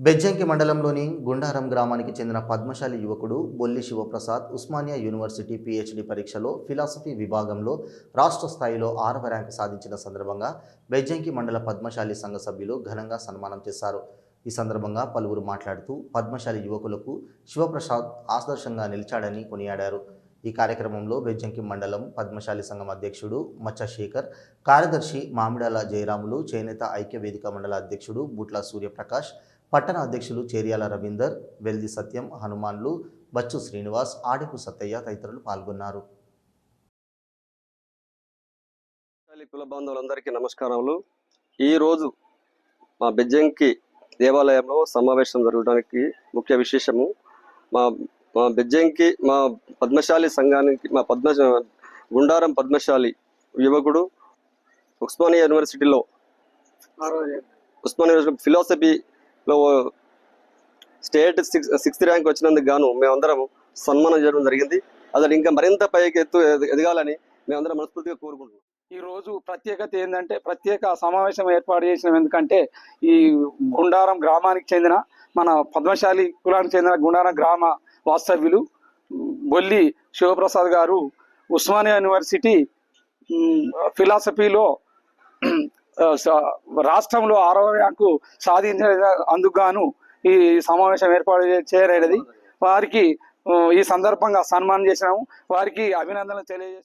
బెజ్జంకి మండలంలోని గుండారం గ్రామానికి చెందిన పద్మశాలి యువకుడు బొల్లి శివప్రసాద్ ఉస్మానియా యూనివర్సిటీ పిహెచ్డి పరీక్షలో ఫిలాసఫీ విభాగంలో రాష్ట్ర స్థాయిలో ఆరవ ర్యాంకు సాధించిన సందర్భంగా బెజ్జంకి మండల పద్మశాలి సంఘ సభ్యులు ఘనంగా సన్మానం చేశారు. ఈ సందర్భంగా పలువురు మాట్లాడుతూ పద్మశాలి యువకులకు శివప్రసాద్ ఆదర్శంగా నిలిచాడని కొనియాడారు. ఈ కార్యక్రమంలో బెజ్జంకి మండలం పద్మశాలి సంఘం అధ్యక్షుడు మచ్చశేఖర్ కార్యదర్శి మామిడాల జయరాములు చేనేత ఐక్య వేదిక మండల అధ్యక్షుడు బుట్ల సూర్యప్రకాష్ పట్టణ అధ్యక్షులు చేర్యాల రవీందర్ వెల్ది సత్యం హనుమాన్లు బచ్చు శ్రీనివాస్ ఆడిపు సత్తయ్య తదితరులు పాల్గొన్నారు. కుల బాంధవులందరికీ నమస్కారములు. ఈరోజు మా బెజ్జంకి దేవాలయంలో సమావేశం జరగడానికి ముఖ్య విశేషము మా మా బెజ్జంకి మా పద్మశాలి సంఘానికి మా పద్మ గుండారం పద్మశాలి యువకుడు ఉస్మానియా యూనివర్సిటీలో ఉస్మానియా యూనివర్సిటీ లో స్టేట్ సిక్స్ సిక్స్త్ ర్యాంక్ వచ్చినందుకు గాను మేమందరం సన్మానం చేయడం జరిగింది. అతను ఇంకా మరింత పైకి ఎత్తు ఎదగాలని మేమందరం మనస్ఫూర్తిగా కోరుకుంటున్నాం. ఈ రోజు ప్రత్యేకత ఏంటంటే ప్రత్యేక సమావేశం ఏర్పాటు చేసినాం. ఎందుకంటే ఈ గుండారం గ్రామానికి చెందిన మన పద్మశాలి కులానికి చెందిన గుండారం గ్రామ వాస్తవ్యులు బొల్లి శివప్రసాద్ గారు ఉస్మానియా యూనివర్సిటీ ఫిలాసఫీలో రాష్ట్రంలో ఆరవ ర్యాంకు సాధించిన అందుకు గాను ఈ సమావేశం ఏర్పాటు చేయలేనిది వారికి ఈ సందర్భంగా సన్మానం చేసినాము. వారికి అభినందనలు తెలియజే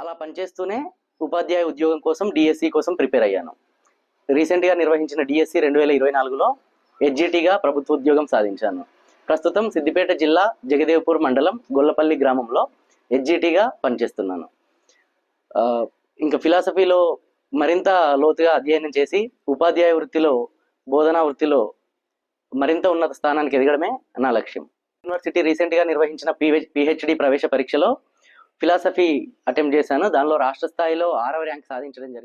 అలా పనిచేస్తూనే ఉపాధ్యాయ ఉద్యోగం కోసం డిఎస్సి కోసం ప్రిపేర్ అయ్యాను. రీసెంట్గా నిర్వహించిన డిఎస్సి రెండు వేల ఇరవై నాలుగులో ఎడ్జిటిగా ప్రభుత్వ ఉద్యోగం సాధించాను. ప్రస్తుతం సిద్దిపేట జిల్లా జగదేవ్పూర్ మండలం గొల్లపల్లి గ్రామంలో ఎడ్జిటిగా పనిచేస్తున్నాను. ఇంకా ఫిలాసఫీలో మరింత లోతుగా అధ్యయనం చేసి ఉపాధ్యాయ వృత్తిలో బోధనా వృత్తిలో మరింత ఉన్నత స్థానానికి ఎదగడమే నా లక్ష్యం. యూనివర్సిటీ రీసెంట్గా నిర్వహించిన పిహెచ్డి ప్రవేశ పరీక్షలో ఫిలాసఫీ అటెంప్ట్ చేశాను. దానిలో రాష్ట్ర స్థాయిలో ఆరవ ర్యాంక్ సాధించడం జరిగింది.